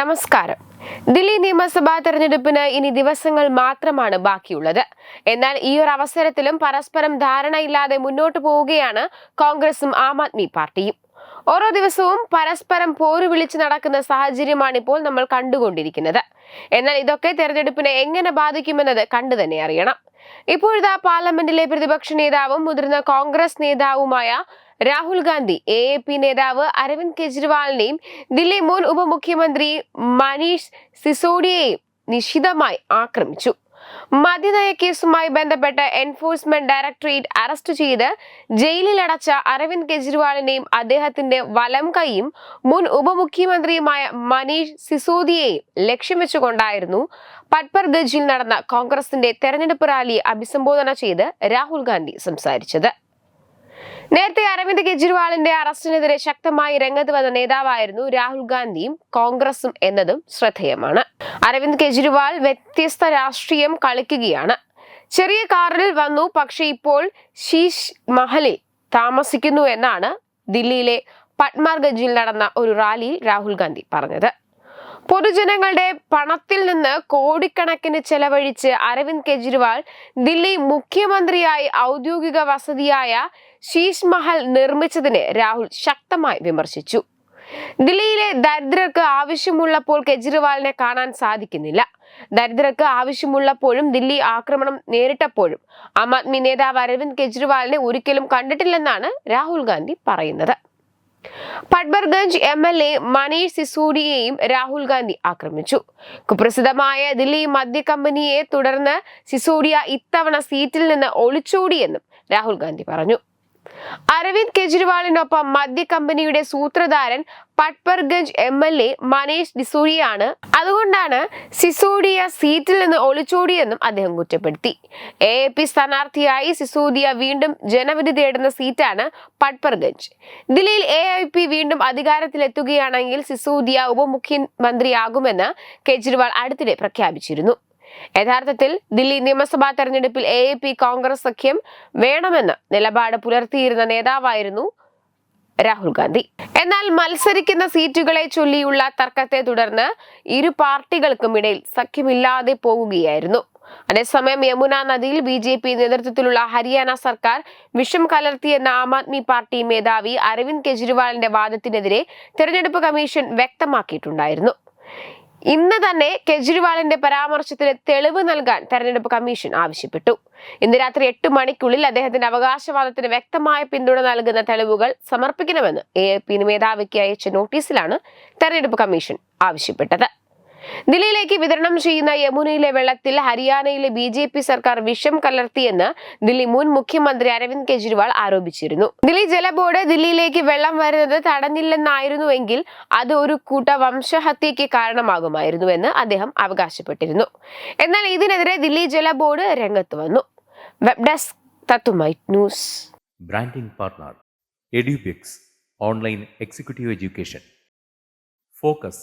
നമസ്കാരം. ദില്ലി നിയമസഭാ തെരഞ്ഞെടുപ്പിന് ഇനി ദിവസങ്ങൾ മാത്രമാണ് ബാക്കിയുള്ളത്. എന്നാൽ ഈ ഒരു അവസരത്തിലും പരസ്പരം ധാരണയില്ലാതെ മുന്നോട്ടു പോവുകയാണ് കോൺഗ്രസും ആം ആദ്മി പാർട്ടിയും. ഓരോ ദിവസവും പരസ്പരം പോരു വിളിച്ച് നടക്കുന്ന സാഹചര്യമാണ് ഇപ്പോൾ നമ്മൾ കണ്ടുകൊണ്ടിരിക്കുന്നത്. എന്നാൽ ഇതൊക്കെ തെരഞ്ഞെടുപ്പിനെ എങ്ങനെ ബാധിക്കുമെന്നത് കണ്ടു തന്നെ അറിയണം. ഇപ്പോഴത്തെ പാർലമെന്റിലെ പ്രതിപക്ഷ നേതാവും മുതിർന്ന കോൺഗ്രസ് നേതാവുമായ Rahul Gandhi A A P നേതാവ് അരവിന്ദ് കെജ്രിവാളിനെയും ദില്ലി മുൻ ഉപമുഖ്യമന്ത്രി മനീഷ് സിസോഡിയെയും നിശിതമായി ആക്രമിച്ചു. മദ്യനയ കേസുമായി ബന്ധപ്പെട്ട് എൻഫോഴ്സ്മെന്റ് ഡയറക്ടറേറ്റ് അറസ്റ്റ് ചെയ്ത് ജയിലിൽ അടച്ച അരവിന്ദ് കെജ്രിവാളിനെയും അദ്ദേഹത്തിന്റെ വലം കൈയും മുൻ ഉപമുഖ്യമന്ത്രിയുമായ മനീഷ് സിസോദിയെയും ലക്ഷ്യം വെച്ചുകൊണ്ടായിരുന്നു പട്പർഗജിൽ നടന്ന കോൺഗ്രസിന്റെ തെരഞ്ഞെടുപ്പ് റാലിയെ അഭിസംബോധന ചെയ്ത് രാഹുൽ ഗാന്ധി സംസാരിച്ചത്. നേരത്തെ അരവിന്ദ് കെജ്രിവാളിന്റെ അറസ്റ്റിനെതിരെ ശക്തമായി രംഗത്ത് വന്ന നേതാവായിരുന്നു രാഹുൽ ഗാന്ധിയും കോൺഗ്രസും എന്നതും ശ്രദ്ധേയമാണ്. അരവിന്ദ് കെജ്രിവാൾ വ്യത്യസ്ത രാഷ്ട്രീയം കളിക്കുകയാണ്. ചെറിയ കാറിൽ വന്നു പക്ഷെ ഇപ്പോൾ ശീഷ് മഹലിൽ താമസിക്കുന്നു എന്നാണ് ദില്ലിയിലെ പട്മാർഗഞ്ചിൽ നടന്ന ഒരു റാലിയിൽ രാഹുൽ ഗാന്ധി പറഞ്ഞത്. പൊതുജനങ്ങളുടെ പണത്തിൽ നിന്ന് കോടിക്കണക്കിന് ചെലവഴിച്ച് അരവിന്ദ് കെജ്രിവാൾ ദില്ലി മുഖ്യമന്ത്രിയായി ഔദ്യോഗിക വസതിയായ ശീഷ് മഹൽ നിർമ്മിച്ചതിനെ രാഹുൽ ശക്തമായി വിമർശിച്ചു. ദില്ലിയിലെ ദരിദ്രർക്ക് ആവശ്യമുള്ളപ്പോൾ കെജ്രിവാളിനെ കാണാൻ സാധിക്കുന്നില്ല. ദരിദ്രർക്ക് ആവശ്യമുള്ളപ്പോഴും ദില്ലി ആക്രമണം നേരിട്ടപ്പോഴും ആം ആദ്മി നേതാവ് അരവിന്ദ് കെജ്രിവാളിനെ ഒരിക്കലും കണ്ടിട്ടില്ലെന്നാണ് രാഹുൽ ഗാന്ധി പറയുന്നത്. Patparganj M L A Manish സിസോഡിയെയും Rahul Gandhi ആക്രമിച്ചു. കുപ്രസിദ്ധമായ ദില്ലി മദ്യ കമ്പനിയെ തുടർന്ന് സിസോഡിയ ഇത്തവണ സീറ്റിൽ നിന്ന് ഒളിച്ചോടിയെന്നും രാഹുൽ ഗാന്ധി പറഞ്ഞു. അരവിന്ദ് കെജ്രിവാളിനൊപ്പം മദ്യ കമ്പനിയുടെ സൂത്രധാരൻ Patparganj M L A Manish സിസോഡിയാണ് അതുകൊണ്ടാണ് സിസോഡിയ സീറ്റിൽ നിന്ന് ഒളിച്ചോടിയെന്നും അദ്ദേഹം കുറ്റപ്പെടുത്തി. എ എ പി സ്ഥാനാർത്ഥിയായി സിസോദിയ വീണ്ടും ജനവിധി തേടുന്ന സീറ്റാണ് പട്പർഗഞ്ച് ദില്ലിയിൽ എ ഐ പി വീണ്ടും അധികാരത്തിലെത്തുകയാണെങ്കിൽ സിസോദിയ ഉപമുഖ്യമന്ത്രിയാകുമെന്ന് കെജ്രിവാൾ അടുത്തിടെ പ്രഖ്യാപിച്ചിരുന്നു. യഥാർത്ഥത്തിൽ ദില്ലി നിയമസഭാ തെരഞ്ഞെടുപ്പിൽ എ എ പി കോൺഗ്രസ് സഖ്യം വേണമെന്ന് നിലപാട് പുലർത്തിയിരുന്ന നേതാവായിരുന്നു രാഹുൽ ഗാന്ധി. എന്നാൽ മത്സരിക്കുന്ന സീറ്റുകളെ ചൊല്ലിയുള്ള തർക്കത്തെ തുടർന്ന് ഇരു പാർട്ടികൾക്കും ഇടയിൽ സഖ്യമില്ലാതെ പോകുകയായിരുന്നു അതേസമയം യമുന നദിയിൽ ബി ജെ പി നേതൃത്വത്തിലുള്ള ഹരിയാന സർക്കാർ വിഷം കലർത്തിയെന്ന ആം ആദ്മി പാർട്ടി മേധാവി അരവിന്ദ് കെജ്രിവാളിന്റെ വാദത്തിനെതിരെ തെരഞ്ഞെടുപ്പ് കമ്മീഷൻ വ്യക്തമാക്കിയിട്ടുണ്ടായിരുന്നു. ഇന്ന് തന്നെ കെജ്രിവാളിന്റെ പരാമർശത്തിന് തെളിവ് നൽകാൻ തെരഞ്ഞെടുപ്പ് കമ്മീഷൻ ആവശ്യപ്പെട്ടു. ഇന്ന് രാത്രി എട്ട് മണിക്കുള്ളിൽ അദ്ദേഹത്തിന്റെ അവകാശവാദത്തിന് വ്യക്തമായ പിന്തുണ നൽകുന്ന തെളിവുകൾ സമർപ്പിക്കണമെന്ന് എ പി മേധാവിക്ക് അയച്ച നോട്ടീസിലാണ് തെരഞ്ഞെടുപ്പ് കമ്മീഷൻ ആവശ്യപ്പെട്ടത്. ദില്ലിയിലേക്ക് വിതരണം ചെയ്യുന്ന യമുനയിലെ വെള്ളത്തിൽ ഹരിയാനയിലെ ബി ജെ പി സർക്കാർ വിഷം കലർത്തിയെന്ന് ദില്ലി മുൻ മുഖ്യമന്ത്രി അരവിന്ദ് കെജ്രിവാൾ ആരോപിച്ചിരുന്നു. ദില്ലി ജലബോർഡ് ദില്ലിയിലേക്ക് വെള്ളം വരുന്നത് തടഞ്ഞില്ലെന്നായിരുന്നുവെങ്കിൽ അത് ഒരു കൂട്ട വംശഹത്യയ്ക്ക് കാരണമാകുമായിരുന്നുവെന്ന് അദ്ദേഹം അവകാശപ്പെട്ടിരുന്നു. എന്നാൽ ഇതിനെതിരെ ദില്ലി ജലബോർഡ് രംഗത്ത് വന്നു. Web desk news. Branding partner Edubix online executive education. Focus